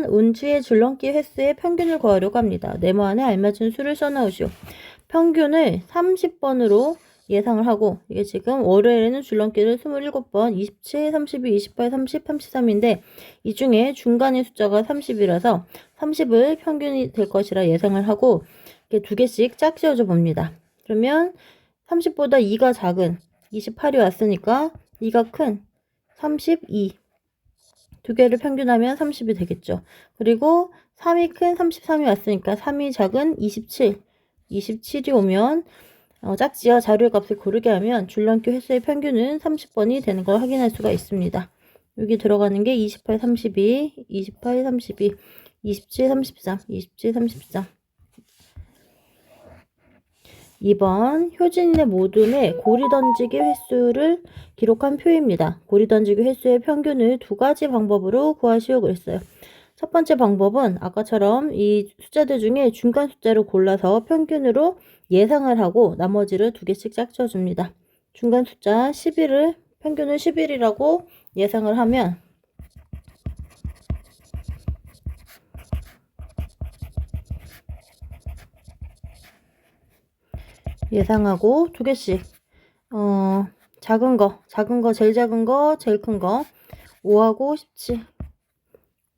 4번 운주의 줄넘기 횟수의 평균을 구하려고 합니다. 네모 안에 알맞은 수를 써넣으시오. 평균을 30번으로 예상을 하고 이게 지금 월요일에는 줄넘기를 27번, 27, 32, 28, 30, 33인데 이 중에 중간의 숫자가 30이라서 30을 평균이 될 것이라 예상을 하고 이렇게 두 개씩 짝 지어줘 봅니다. 그러면 30보다 2가 작은 28이 왔으니까 2가 큰 32. 두 개를 평균하면 30이 되겠죠. 그리고 3이 큰 33이 왔으니까 3이 작은 27. 27이 오면 어, 짝지어 자료의 값을 고르게 하면 줄넘기 횟수의 평균은 30번이 되는 걸 확인할 수가 있습니다. 여기 들어가는 게 28, 32, 28, 32, 27, 33, 27, 33. 2번 효진의 모둠의 고리 던지기 횟수를 기록한 표입니다. 고리 던지기 횟수의 평균을 두 가지 방법으로 구하시오 그랬어요. 첫 번째 방법은 아까처럼 이 숫자들 중에 중간 숫자를 골라서 평균으로 예상을 하고 나머지를 두 개씩 짝지어줍니다. 중간 숫자 11을 평균을 11이라고 예상을 하면 예상하고 두 개씩 어 작은 거 작은 거 제일 작은 거 제일 큰 거 5하고 17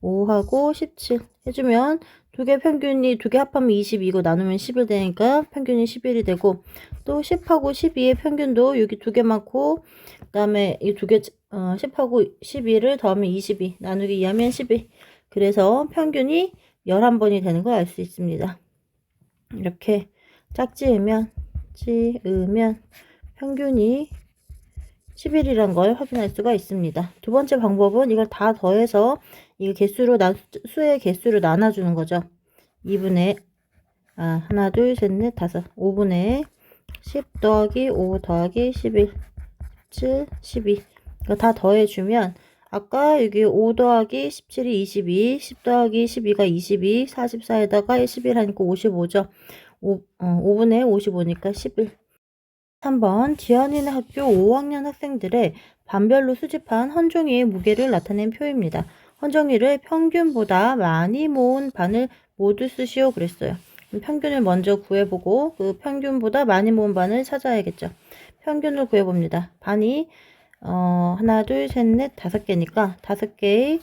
5하고 17 해주면 두 개 평균이 두 개 합하면 22고 나누면 11 되니까 평균이 11이 되고 또 10하고 12의 평균도 여기 두 개 많고 그 다음에 이 두개 어, 10하고 12를 더하면 22 나누기 2하면 12 그래서 평균이 11번이 되는 걸 알 수 있습니다. 이렇게 짝지으면 지으면 평균이 11이란 걸 확인할 수가 있습니다. 두 번째 방법은 이걸 다 더해서 이 개수로 나, 수의 개수로 나눠주는 거죠. 2분의 아, 하나, 둘, 셋, 넷, 다섯. 5분의 10 더하기 5 더하기 11, 7, 12. 이거 다 더해주면 아까 여기 5 더하기 17이 22, 10 더하기 12가 22, 44에다가 11 하니까 55죠. 5, 어, 5분의 55니까 11. 3번 지연이네 학교 5학년 학생들의 반별로 수집한 헌종이의 무게를 나타낸 표입니다. 헌종이를 평균보다 많이 모은 반을 모두 쓰시오 그랬어요. 평균을 먼저 구해보고 그 평균보다 많이 모은 반을 찾아야겠죠. 평균을 구해봅니다. 반이 어, 하나, 둘, 셋, 넷, 다섯 개니까 다섯 개의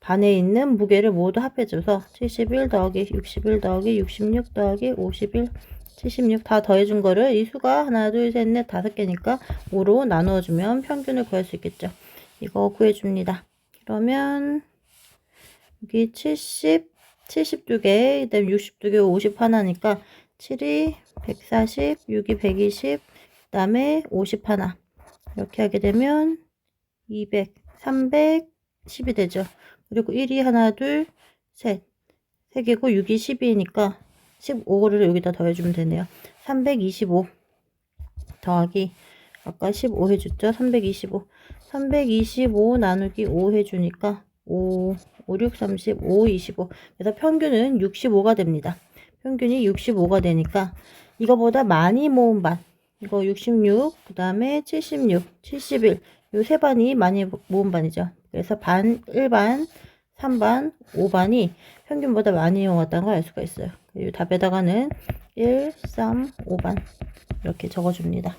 반에 있는 무게를 모두 합해줘서 71 더하기 61 더하기 66 더하기 51 76 다 더해준 거를 이 수가 하나 둘 셋 넷 다섯 개니까 5로 나누어주면 평균을 구할 수 있겠죠. 이거 구해줍니다. 그러면 여기 70 72개 그 다음 62개 50 하나니까 7이 140 6이 120 그 다음에 50 하나 이렇게 하게 되면 200 310이 되죠. 그리고 1이 하나 둘셋 3개고 6이 12니까 15를 여기다 더해주면 되네요. 325 더하기 아까 15 해줬죠? 325 325 나누기 5 해주니까 5, 5, 6, 30, 5, 25 그래서 평균은 65가 됩니다. 평균이 65가 되니까 이거보다 많이 모은 반 이거 66, 그 다음에 76, 71 요 세 반이 많이 모은 반이죠. 그래서 반, 1반, 3반, 5반이 평균보다 많이 모았다는 걸 알 수가 있어요. 이 답에다가는 1, 3, 5반 이렇게 적어줍니다.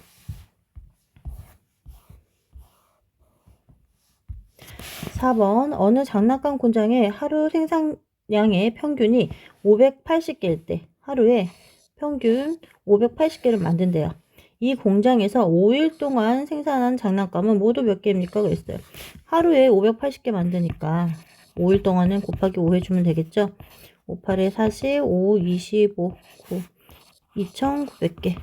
4번 어느 장난감 공장의 하루 생산량의 평균이 580개일 때 하루에 평균 580개를 만든대요. 이 공장에서 5일 동안 생산한 장난감은 모두 몇 개입니까? 그랬어요. 하루에 580개 만드니까 5일 동안은 곱하기 5 해주면 되겠죠? 5, 8에 40, 5, 25, 9, 2,900개.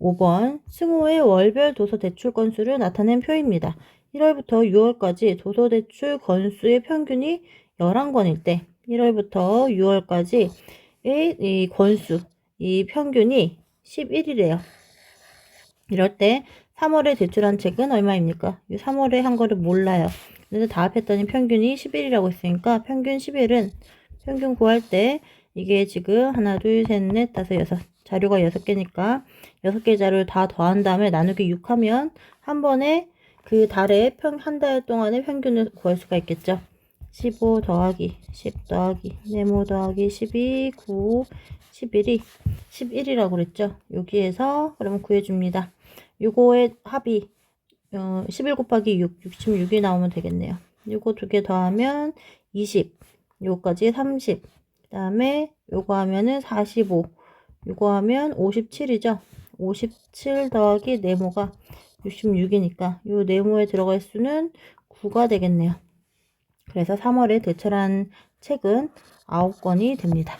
5번 승호의 월별 도서 대출 건수를 나타낸 표입니다. 1월부터 6월까지 도서 대출 건수의 평균이 11건일 때 1월부터 6월까지의 이 건수, 이 평균이 11이래요. 이럴 때 3월에 대출한 책은 얼마입니까? 3월에 한 거를 몰라요. 근데 다 합했더니 평균이 11이라고 했으니까 평균 11은 평균 구할 때 이게 지금 하나, 둘, 셋, 넷, 다섯, 여섯 자료가 여섯 개니까 여섯 개 자료를 다 더한 다음에 나누기 6 하면 한 번에 그 달에 평, 한달 동안의 평균을 구할 수가 있겠죠. 15 더하기 10 더하기 네모 더하기 12 9 11이 11이라고 그랬죠. 여기에서 그러면 구해줍니다. 요거의 합이 어, 11 곱하기 6 66이 나오면 되겠네요. 요거 두 개 더하면 20 요거까지 30 그 다음에 요거 하면은 45 요거 하면 57이죠. 57 더하기 네모가 66이니까 요 네모에 들어갈 수는 9가 되겠네요. 그래서 3월에 대철한 책은 9권이 됩니다.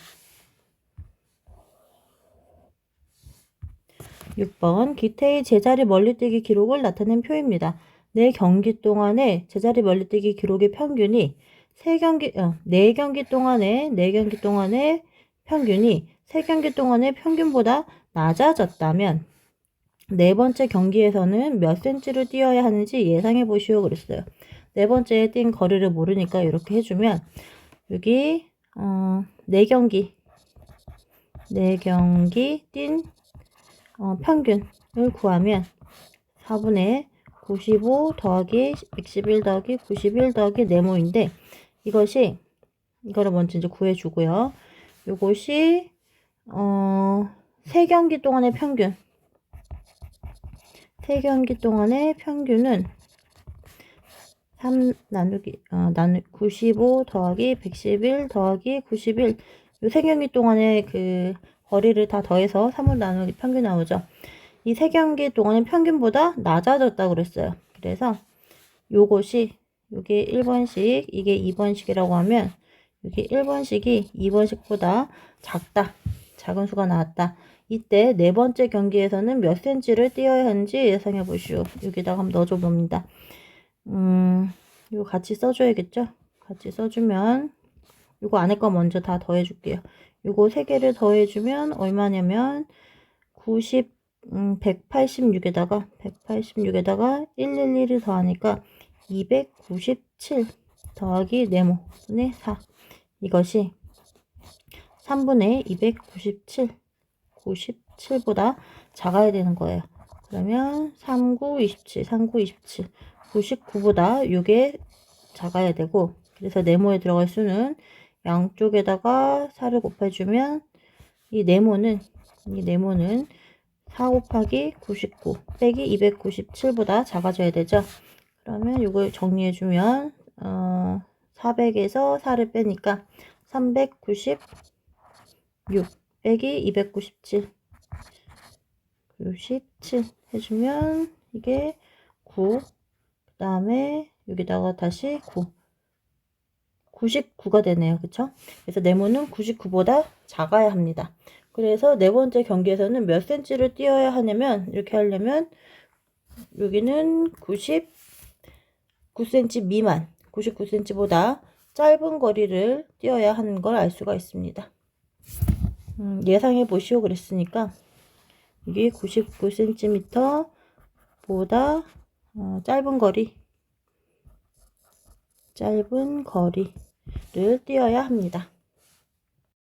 6번 기태의 제자리 멀리뛰기 기록을 나타낸 표입니다. 네 경기 동안에 제자리 멀리뛰기 기록의 평균이 세 경기 어, 네 경기 동안에 네 경기 동안에 평균이 세 경기 동안의 평균보다 낮아졌다면 네 번째 경기에서는 몇 센치를 뛰어야 하는지 예상해 보시오 그랬어요. 네 번째에 뛴 거리를 모르니까 이렇게 해주면 여기 어, 네 경기 네 경기 뛴 어, 평균을 구하면 4분의 95 더하기 111 더하기 91 더하기 네모인데 이것이 이거를 먼저 이제 구해주고요. 요것이 어, 세 경기 동안의 평균 세 경기 동안의 평균은 3 나누기 어, 나누 95 더하기 111 더하기 91요세 경기 동안의 그 거리를 다 더해서 3을 나누기 평균 나오죠. 이 세 경기 동안의 평균보다 낮아졌다 그랬어요. 그래서 요것이 요게 1번씩 이게 2번씩이라고 하면 여기 1번씩이 2번씩보다 작다. 작은 수가 나왔다. 이때 네 번째 경기에서는 몇 센치를 뛰어야 하는지 예상해 보시오. 여기다가 한번 넣어줘 봅니다. 음, 이거 같이 써줘야겠죠? 같이 써주면 이거 안에 거 먼저 다 더해줄게요. 이거 세 개를 더해주면 얼마냐면 90, 음, 186에다가 186에다가 111을 더하니까 297 더하기 네모분의 4 이것이 3분의 297 97보다 작아야 되는 거예요. 그러면 39, 27, 39, 27 99보다 이게 작아야 되고 그래서 네모에 들어갈 수는 양쪽에다가 4를 곱해주면 이 네모는 이 네모는 4 곱하기 99 빼기 297보다 작아져야 되죠. 그러면 이걸 정리해주면 어, 400에서 4를 빼니까 396 빼기 297 그리고 17 해주면 이게 9 그 다음에 여기다가 다시 9 99가 되네요. 그쵸? 그래서 네모는 99보다 작아야 합니다. 그래서 네 번째 경기에서는 몇 센치를 뛰어야 하냐면 이렇게 하려면 여기는 99cm 미만 99cm보다 짧은 거리를 뛰어야 하는 걸 알 수가 있습니다. 음, 예상해 보시오 그랬으니까 이게 99cm 보다 어, 짧은 거리 짧은 거리 를 뛰어야 합니다.